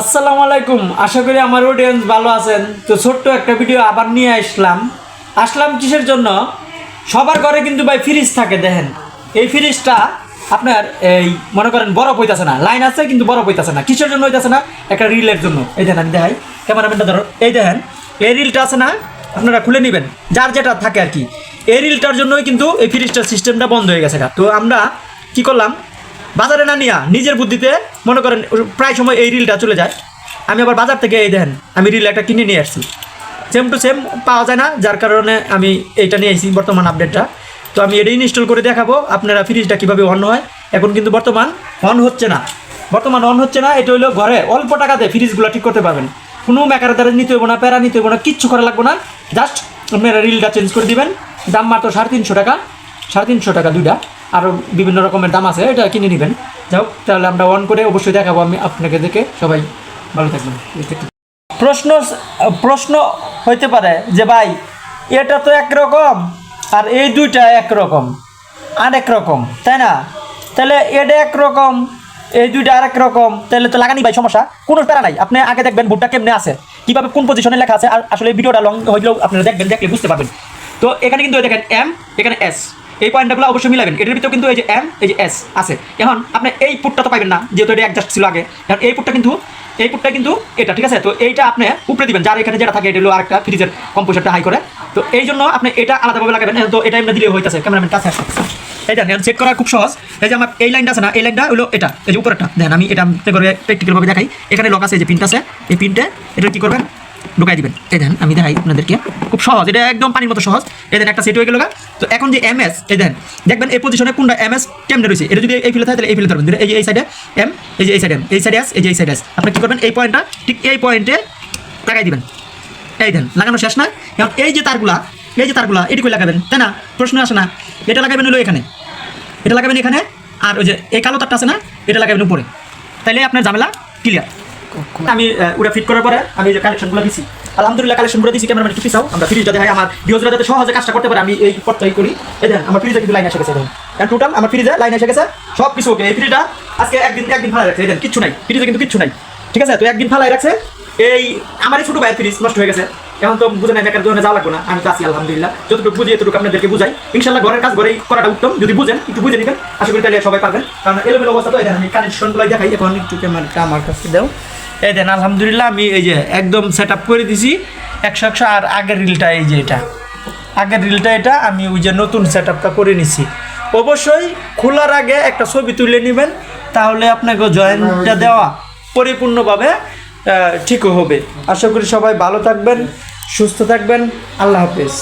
আসসালামু আলাইকুম। আশা করি আমার অডিয়েন্স ভালো আছেন। তো ছোট্ট একটা ভিডিও আবার নিয়ে আসলাম। আসলাম কিসের জন্য? সবার ঘরে কিন্তু ভাই ফ্রিজ থাকে, দেখেন। এই ফ্রিজটা আপনার এই, মনে করেন বরফ হইতেছে না। লাইন আছে, কিন্তু বরফ হইতেছে না। কিসের জন্য হইতেছে না? একটা রিলের জন্য। এই দেখেন আমি দেখাই। ক্যামেরাম্যানটা ধরো। এই দেখেন, এই রিলটা আছে না? আপনারা খুলে নেবেন। যার যেটা থাকে আর কি। এই রিলটার জন্যই কিন্তু এই ফ্রিজটার সিস্টেমটা বন্ধ হয়ে গেছে তো আমরা কি করলাম? বাজারে না নিয়া নিজের বুদ্ধিতে মনে করেন প্রায় সময় এই রিলটা চলে যায়। আমি আবার বাজার থেকে এই দেখেন, আমি রিল একটা কিনে নিয়ে আসছি। সেম টু সেম পাওয়া যায় না, যার কারণে আমি এইটা নিয়ে আসছি বর্তমান আপডেটটা তো আমি এটা ইনস্টল করে দেখাবো, আপনারা ফ্রিজটা কীভাবে অন হয়। এখন কিন্তু বর্তমান অন হচ্ছে না। বর্তমান অন হচ্ছে না, এটা হলো ঘরে অল্প টাকাতে ফ্রিজগুলো ঠিক করতে পারবেন। কোনো মেকার দ্বারা নিতে হইব না, প্যারা নিতে হইব না, কিচ্ছু করা লাগবে না। জাস্ট আপনারা রিলটা চেঞ্জ করে দিবেন। দাম মাত্র সাড়ে তিনশো টাকা, সাড়ে তিনশো টাকা দুইটা। আরও বিভিন্ন রকমের দাম আছে, এটা কিনে নেবেন। যাই হোক, তাহলে আমরা অন করে অবশ্যই দেখাবো, আমি আপনাকে দেখে সবাই ভালো থাকবেন। প্রশ্ন প্রশ্ন হইতে পারে যে, ভাই, এটা তো একরকম আর এই দুইটা একরকম আর রকম, তাই না? তাহলে এটা একরকম, এই দুইটা আরেক রকম, তাহলে তো লাগানি ভাই, সমস্যা। কোনো প্যারা নাই। আপনি আগে দেখবেন ভুটটা কেমনে আছে, কীভাবে কোন পজিশনে লেখা আছে, আর আসলে ভিডিওটা লং হইলেও আপনারা দেখবেন, দেখলে বুঝতে পারবেন। তো এখানে কিন্তু দেখেন এম এখানে এস এই পয়েন্টগুলো অবশ্যই মিলাবেন। এটার ভিতরে কিন্তু এই যে এম এই যে এস আছে। এখন আপনি এই পুটটা তো পাইবেন না, যেহেতু এটা অ্যাডজাস্ট ছিল আগে। এখন এই পুটটা কিন্তু এই পুটটা কিন্তু এটা, ঠিক আছে? তো এইটা আপনি উপরে দিবেন। যার এখানে যেটা থাকে, এটা হলো আরেকটা ফ্রিজের কম্পোজারটা হাই করে। তো এই জন্য আপনি এটা আলাদাভাবে লাগাবেন। তো এটা এমনি দিলে হইতেছে। ক্যামেরাম্যান কাছে আসো। এই দেখেন চেক করা খুব সহজ। এই যে আমার এই লাইনটা আছে না, এই লাইনটা হলো এটা। এই যে উপরেরটা। দেখেন আমি এটা করে প্র্যাকটিক্যালভাবে দেখাই। এখানে লক আছে যে পিনটা আছে। এই পিনটে এটা কি করবেন? ঢুকাই দিবেন। এই দেখেন, আমি দেখাই আপনাদেরকে। খুব সহজ, এটা একদম পানির মতো সহজ। এই দেখেন, একটা সেট হয়ে গেল। তো এখন যে এম এস এই দেখেন, দেখবেন এই পজিশনে কোনটা এম এস কেমনে রয়েছে? এটা যদি এই ফিলে থাকে, তাহলে এই ফিলে ধরবেন। এই যে এই সাইডে এম এই যে এই সাইডে এম এই সাইডে এস এই যে এই সাইডে এস আপনি কি করবেন? এই পয়েন্টটা ঠিক এই পয়েন্টে লাগাই দিবেন। এই দেন লাগানো শেষ না? এখন এই যে তারগুলা, এই যে তারগুলা এটুকুই লাগাবেন? তাই না? প্রশ্ন আসে না। এটা লাগাবেন হলো এখানে। এটা লাগাবেন এখানে, আর ওই যে এই কালো তারটা আছে না, এটা লাগাবেন উপরে। তাইলে আপনার ঝামেলা ক্লিয়ার আমি ওটা ফিট করার পরে আমি যে কালেকশনগুলো দিছি। আলহামদুলিল্লাহ কালেকশনগুলো দিছি ক্যামেরা একটু পিছাও। আমরা ফ্রিজটা দেখাই আমার ভিউজরা যাতে সহজে কাজটা করতে পারে, আমি এই পথটাই করি। এই দেখেন, আমার ফ্রিজে কিন্তু লাইন এসে গেছে কারণ টোটাল আমার ফ্রিজে লাইন এসে গেছে সব কিছু ওকে এই ফ্রিজটা আজকে একদিন একদিন ফালাই রাখছে, এই কিচ্ছু নাই। ফ্রিজে কিন্তু কিচ্ছু নাই। ঠিক আছে? তো একদিন ফালাই রাখছে। এই আমার এই ছোটো ভাইয়ের ফ্রিজ নষ্ট হয়ে গেছে। এখন তো বুঝে নাই, বেকার দোকানে যাওয়া লাগবে না। আমি তো আছি, আলহামদুলিল্লাহ। যতটুকু বুঝি, এতটুকু আপনাদেরকে বুঝাই। ইনশাল্লাহ ঘরের কাজ ঘরেই করাটা উত্তম। যদি বুঝেন, একটু বুঝে নেবেন। আশা করি তাহলে সবাই পারবেন। কারণ এলোমেলো অবস্থা তো, এই দেখেন, আমি কানেকশনগুলো দেখাই। এখন একটু ক্যামেরাটা আমার কাছে দাও। এই দেন, আলহামদুলিল্লাহ, আমি এই যে একদম সেট করে দিছি। একশো একশো, আর আগের রিলটা এই যে এটা। আগের রিলটা এটা, আমি ওই যে নতুন সেট আপটা করে নিছি। অবশ্যই খোলার আগে একটা ছবি তুলে নেবেন, তাহলে আপনাকে জয়েন্টটা দেওয়া পরিপূর্ণভাবে ঠিক হবে। আশা করি সবাই ভালো থাকবেন, সুস্থ থাকবেন। আল্লাহ হাফেজ।